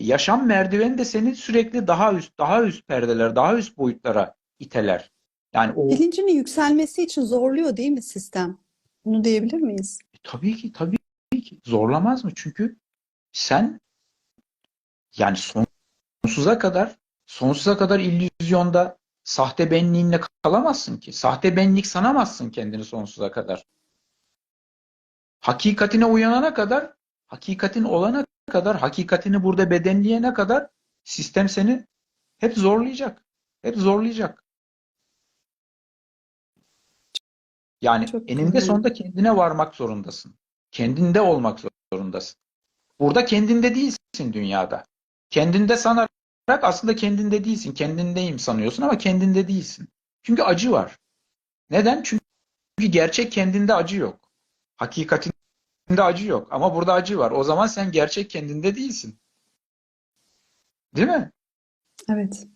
yaşam merdiveni de seni sürekli daha üst, daha üst perdeler, daha üst boyutlara iteler. Yani o Bilincinin yükselmesi için zorluyor değil mi sistem? Bunu diyebilir miyiz? E, tabii ki, tabii ki. Zorlamaz mı? Çünkü sen yani sonsuza kadar sonsuza kadar illüzyonda sahte benliğinle kalamazsın ki. Sahte benlik sanamazsın kendini sonsuza kadar. Hakikatine uyanana kadar, hakikatin olana kadar, hakikatini burada bedenleyene kadar sistem seni hep zorlayacak. Hep zorlayacak. Yani Çok eninde güzel. sonunda kendine varmak zorundasın. Kendinde olmak zorundasın. Burada kendinde değilsin dünyada. Kendinde sanarak aslında kendinde değilsin. Kendindeyim sanıyorsun ama kendinde değilsin. Çünkü acı var. Neden? Çünkü gerçek kendinde acı yok. Hakikatinde acı yok. Ama burada acı var. O zaman sen gerçek kendinde değilsin. Değil mi? Evet.